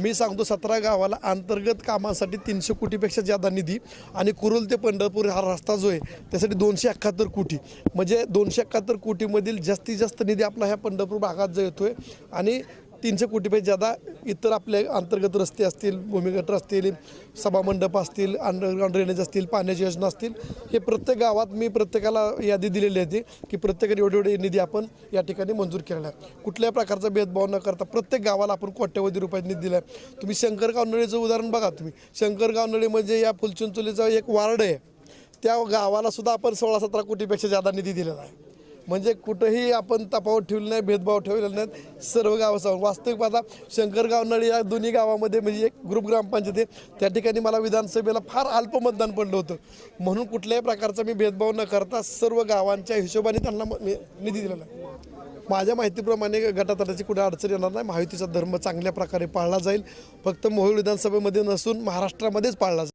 मी सांगतो सतरा गावाला अंतर्गत कामासाठी तीनशे कोटीपेक्षा जादा निधी आणि कुरुल ते पंढरपूर हा रस्ता जो आहे त्यासाठी दोनशे एकाहत्तर कोटी. म्हणजे दोनशे एकाहत्तर कोटीमधील जास्तीत जास्त निधी आपला ह्या पंढरपूर भागात जो येतो आहे आणि तीनशे कोटीपेक्षा जादा इतर आपले अंतर्गत रस्ते असतील भूमिगत असतील सभामंडप असतील अंडरग्राऊंड ड्रेनेज असतील पाण्याची योजना असतील हे प्रत्येक गावात मी प्रत्येकाला यादी दिलेली आहे की प्रत्येकाने एवढे एवढे निधी आपण या ठिकाणी मंजूर केलेला आहे कुठल्याही प्रकारचा भेदभाव न करता प्रत्येक गावाला आपण कोट्यवधी रुपयात निधी दिला आहे तुम्ही शंकर गावनळीचं उदाहरण बघा तुम्ही. शंकर गावनळी म्हणजे या फुलचुंचुलीचा एक वार्ड आहे. त्या गावाला सुद्धा आपण सोळा सतरा कोटीपेक्षा जादा निधी दिलेला आहे. म्हणजे कुठंही आपण तफावत ठेवली नाही भेदभाव ठेवलेला नाहीत. सर्व गावासमोर वास्तविक पाहता शंकरगाव नळी या दोन्ही गावामध्ये म्हणजे एक ग्रुप ग्रामपंचायत आहे. त्या ठिकाणी मला विधानसभेला फार अल्प मतदान पडलं होतं. म्हणून कुठल्याही प्रकारचा मी भेदभाव न करता सर्व गावांच्या हिशोबाने त्यांना म- निधी दिलेला आहे. माझ्या माहितीप्रमाणे गटातटाची कुठे अडचण येणार नाही. महायुतीचा धर्म चांगल्या प्रकारे पाळला जाईल. फक्त मोहोळ विधानसभेमध्ये नसून महाराष्ट्रामध्येच पाळला जाईल.